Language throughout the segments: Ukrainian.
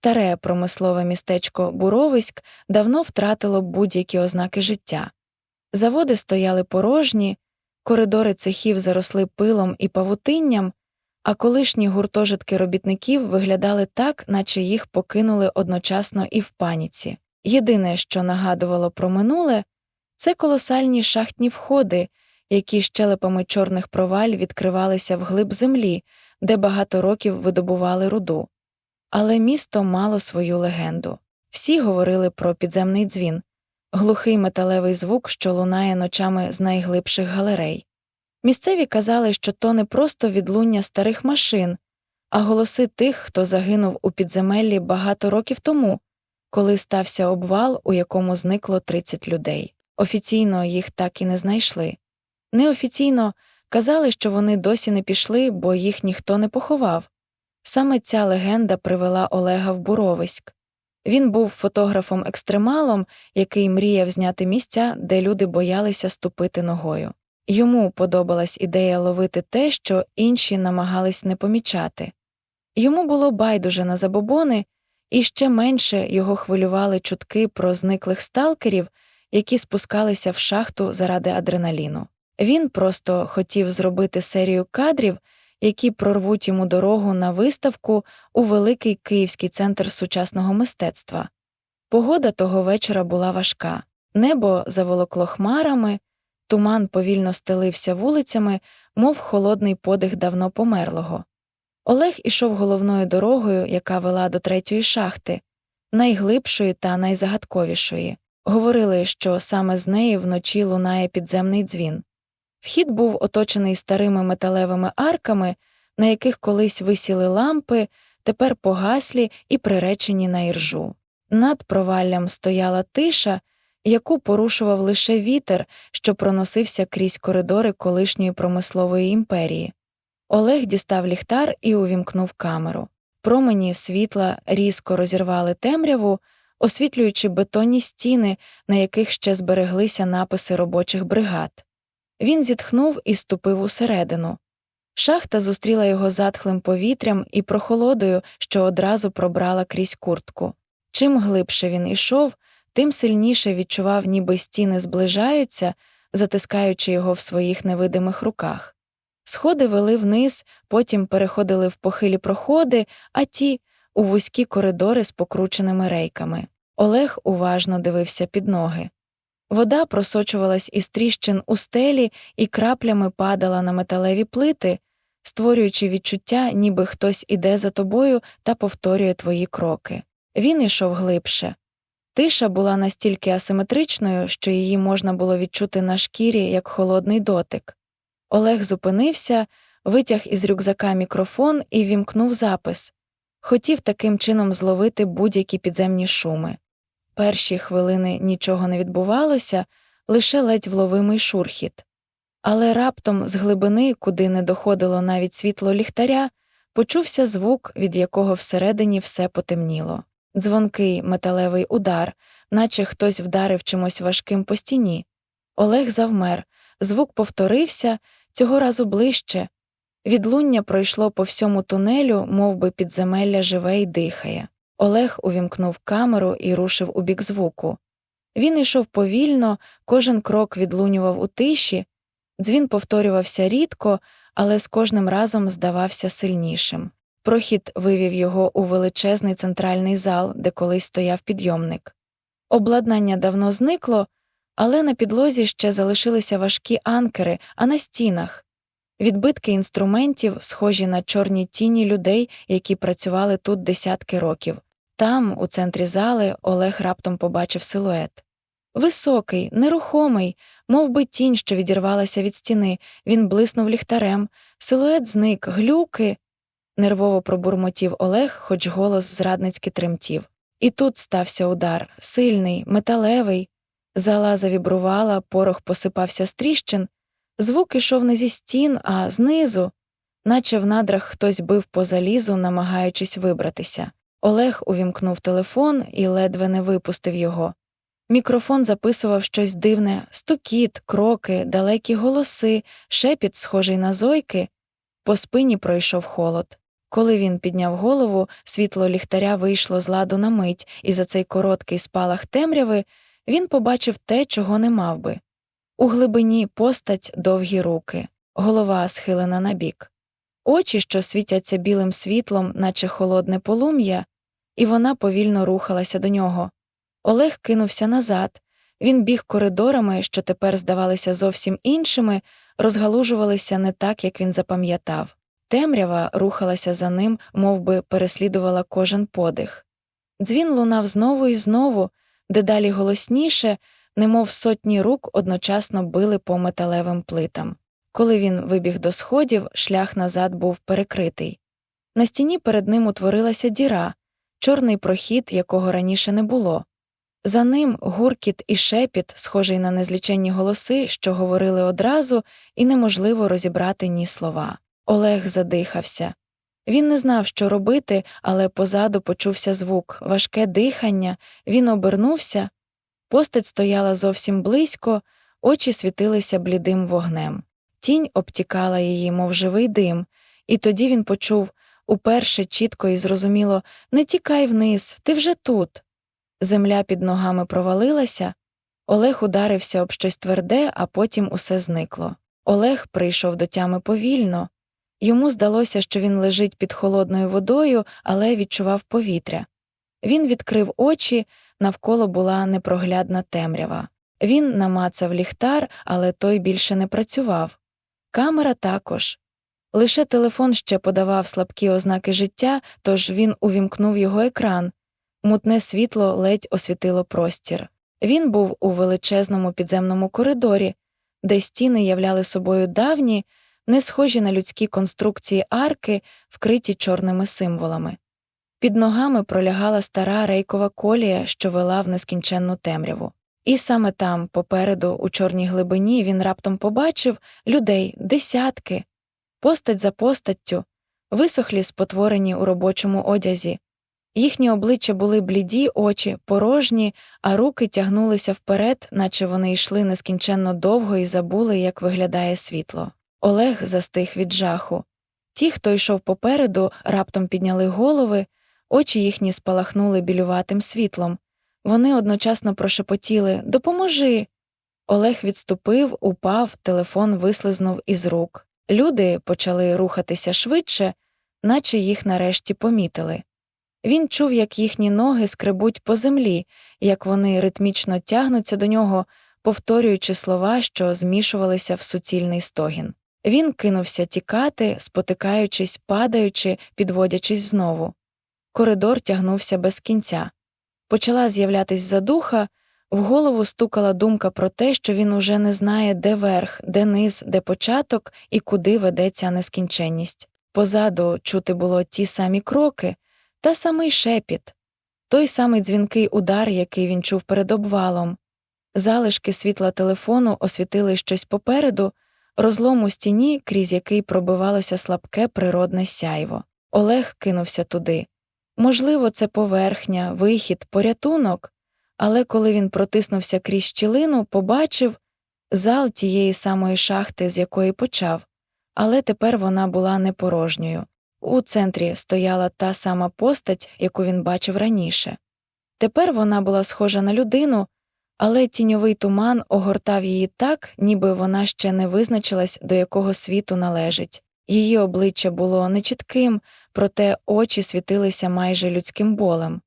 Старе промислове містечко Буровиськ давно втратило будь-які ознаки життя. Заводи стояли порожні, коридори цехів заросли пилом і павутинням, а колишні гуртожитки робітників виглядали так, наче їх покинули одночасно і в паніці. Єдине, що нагадувало про минуле, це колосальні шахтні входи, які щелепами чорних проваль відкривалися вглиб землі, де багато років видобували руду. Але місто мало свою легенду. Всі говорили про підземний дзвін, глухий металевий звук, що лунає ночами з найглибших галерей. Місцеві казали, що то не просто відлуння старих машин, а голоси тих, хто загинув у підземеллі багато років тому, коли стався обвал, у якому зникло 30 людей. Офіційно їх так і не знайшли. Неофіційно казали, що вони досі не пішли, бо їх ніхто не поховав. Саме ця легенда привела Олега в Буровиськ. Він був фотографом-екстремалом, який мріяв зняти місця, де люди боялися ступити ногою. Йому подобалась ідея ловити те, що інші намагались не помічати. Йому було байдуже на забобони, і ще менше його хвилювали чутки про зниклих сталкерів, які спускалися в шахту заради адреналіну. Він просто хотів зробити серію кадрів, які прорвуть йому дорогу на виставку у великий київський центр сучасного мистецтва. Погода того вечора була важка, небо заволокло хмарами, туман повільно стелився вулицями, мов холодний подих давно померлого. Олег ішов головною дорогою, яка вела до третьої шахти, найглибшої та найзагадковішої. Говорили, що саме з неї вночі лунає підземний дзвін. Вхід був оточений старими металевими арками, на яких колись висіли лампи, тепер погаслі і приречені на іржу. Над проваллям стояла тиша, яку порушував лише вітер, що проносився крізь коридори колишньої промислової імперії. Олег дістав ліхтар і увімкнув камеру. Промені світла різко розірвали темряву, освітлюючи бетонні стіни, на яких ще збереглися написи робочих бригад. Він зітхнув і ступив усередину. Шахта зустріла його затхлим повітрям і прохолодою, що одразу пробрала крізь куртку. Чим глибше він ішов, тим сильніше відчував, ніби стіни зближаються, затискаючи його в своїх невидимих руках. Сходи вели вниз, потім переходили в похилі проходи, а ті у вузькі коридори з покрученими рейками. Олег уважно дивився під ноги. Вода просочувалась із тріщин у стелі і краплями падала на металеві плити, створюючи відчуття, ніби хтось іде за тобою та повторює твої кроки. Він ішов глибше. Тиша була настільки асиметричною, що її можна було відчути на шкірі як холодний дотик. Олег зупинився, витяг із рюкзака мікрофон і вімкнув запис. Хотів таким чином зловити будь-які підземні шуми. Перші хвилини нічого не відбувалося, лише ледь вловимий шурхіт. Але раптом з глибини, куди не доходило навіть світло ліхтаря, почувся звук, від якого всередині все потемніло. Дзвонкий металевий удар, наче хтось вдарив чимось важким по стіні. Олег завмер, звук повторився, цього разу ближче. Відлуння пройшло по всьому тунелю, мов би підземелля живе й дихає. Олег увімкнув камеру і рушив у бік звуку. Він йшов повільно, кожен крок відлунював у тиші, дзвін повторювався рідко, але з кожним разом здавався сильнішим. Прохід вивів його у величезний центральний зал, де колись стояв підйомник. Обладнання давно зникло, але на підлозі ще залишилися важкі анкери, а на стінах відбитки інструментів, схожі на чорні тіні людей, які працювали тут десятки років. Там, у центрі зали, Олег раптом побачив силует. Високий, нерухомий, мов би тінь, що відірвалася від стіни, він блиснув ліхтарем, силует зник, глюки. Нервово пробурмотів Олег, хоч голос зрадницьки тремтів. І тут стався удар сильний, металевий. Зала завібрувала, порох посипався з тріщин, звук ішов не зі стін, а знизу, наче в надрах хтось бив по залізу, намагаючись вибратися. Олег увімкнув телефон і ледве не випустив його. Мікрофон записував щось дивне стукіт, кроки, далекі голоси, шепіт, схожий на зойки. По спині пройшов холод. Коли він підняв голову, світло ліхтаря вийшло з ладу на мить, і за цей короткий спалах темряви він побачив те, чого не мав би. У глибині постать довгі руки, голова схилена набік, очі, що світяться білим світлом, наче холодне полум'я, і вона повільно рухалася до нього. Олег кинувся назад. Він біг коридорами, що тепер здавалися зовсім іншими, розгалужувалися не так, як він запам'ятав. Темрява рухалася за ним, мов би переслідувала кожен подих. Дзвін лунав знову і знову, дедалі голосніше, немов сотні рук одночасно били по металевим плитам. Коли він вибіг до сходів, шлях назад був перекритий. На стіні перед ним утворилася діра, чорний прохід, якого раніше не було. За ним гуркіт і шепіт, схожий на незліченні голоси, що говорили одразу, і неможливо розібрати ні слова. Олег задихався. Він не знав, що робити, але позаду почувся звук, важке дихання, він обернувся. Постать стояла зовсім близько, очі світилися блідим вогнем. Тінь обтікала її, мов живий дим, і тоді він почув уперше чітко і зрозуміло не тікай вниз, ти вже тут. Земля під ногами провалилася, Олег ударився об щось тверде, а потім усе зникло. Олег прийшов до тями повільно. Йому здалося, що він лежить під холодною водою, але відчував повітря. Він відкрив очі, навколо була непроглядна темрява. Він намацав ліхтар, але той більше не працював. Камера також. Лише телефон ще подавав слабкі ознаки життя, тож він увімкнув його екран. Мутне світло ледь освітило простір. Він був у величезному підземному коридорі, де стіни являли собою давні, не схожі на людські конструкції арки, вкриті чорними символами. Під ногами пролягала стара рейкова колія, що вела в нескінченну темряву. І саме там, попереду, у чорній глибині, він раптом побачив людей, десятки, постать за постаттю, висохлі спотворені у робочому одязі. Їхні обличчя були бліді, очі, порожні, а руки тягнулися вперед, наче вони йшли нескінченно довго і забули, як виглядає світло. Олег застиг від жаху. Ті, хто йшов попереду, раптом підняли голови, очі їхні спалахнули білюватим світлом. Вони одночасно прошепотіли Допоможи. Олег відступив, упав, телефон вислизнув із рук. Люди почали рухатися швидше, наче їх нарешті помітили. Він чув, як їхні ноги скребуть по землі, як вони ритмічно тягнуться до нього, повторюючи слова, що змішувалися в суцільний стогін. Він кинувся тікати, спотикаючись, падаючи, підводячись знову. Коридор тягнувся без кінця. Почала з'являтись задуха, в голову стукала думка про те, що він уже не знає, де верх, де низ, де початок і куди ведеться нескінченність. Позаду чути було ті самі кроки, та самий шепіт, той самий дзвінкий удар, який він чув перед обвалом. Залишки світла телефону освітили щось попереду, розлом у стіні, крізь який пробивалося слабке природне сяйво. Олег кинувся туди. Можливо, це поверхня, вихід, порятунок, але коли він протиснувся крізь щілину, побачив зал тієї самої шахти, з якої почав, але тепер вона була не порожньою. У центрі стояла та сама постать, яку він бачив раніше. Тепер вона була схожа на людину, але тіньовий туман огортав її так, ніби вона ще не визначилась, до якого світу належить. Її обличчя було нечітким, проте очі світилися майже людським болем.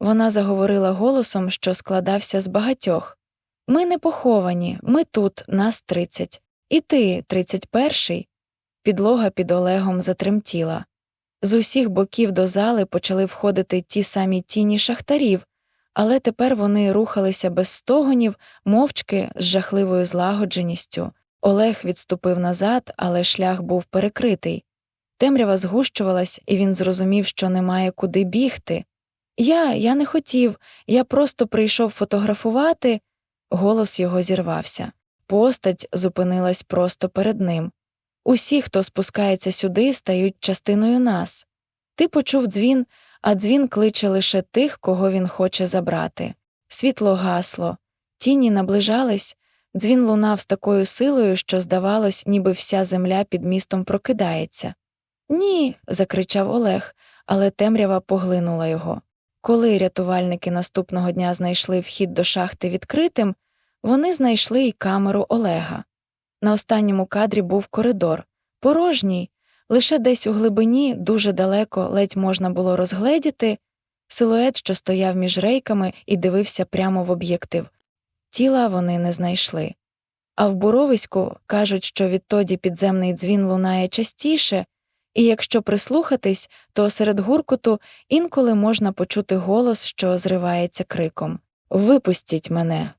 Вона заговорила голосом, що складався з багатьох Ми не поховані, ми тут, нас тридцять. І ти, тридцять перший. Підлога під Олегом затремтіла. З усіх боків до зали почали входити ті самі тіні шахтарів, але тепер вони рухалися без стогонів, мовчки з жахливою злагодженістю. Олег відступив назад, але шлях був перекритий. Темрява згущувалась, і він зрозумів, що немає куди бігти. Я, я не хотів, я просто прийшов фотографувати. Голос його зірвався. Постать зупинилась просто перед ним. Усі, хто спускається сюди, стають частиною нас. Ти почув дзвін, а дзвін кличе лише тих, кого він хоче забрати. Світло гасло, тіні наближались, дзвін лунав з такою силою, що, здавалось, ніби вся земля під містом прокидається. Ні. закричав Олег, але темрява поглинула його. Коли рятувальники наступного дня знайшли вхід до шахти відкритим, вони знайшли й камеру Олега. На останньому кадрі був коридор, порожній, лише десь у глибині, дуже далеко, ледь можна було розгледіти, силует, що стояв між рейками і дивився прямо в об'єктив. Тіла вони не знайшли. А в буровиську кажуть, що відтоді підземний дзвін лунає частіше, і якщо прислухатись, то серед гуркоту інколи можна почути голос, що зривається криком Випустіть мене.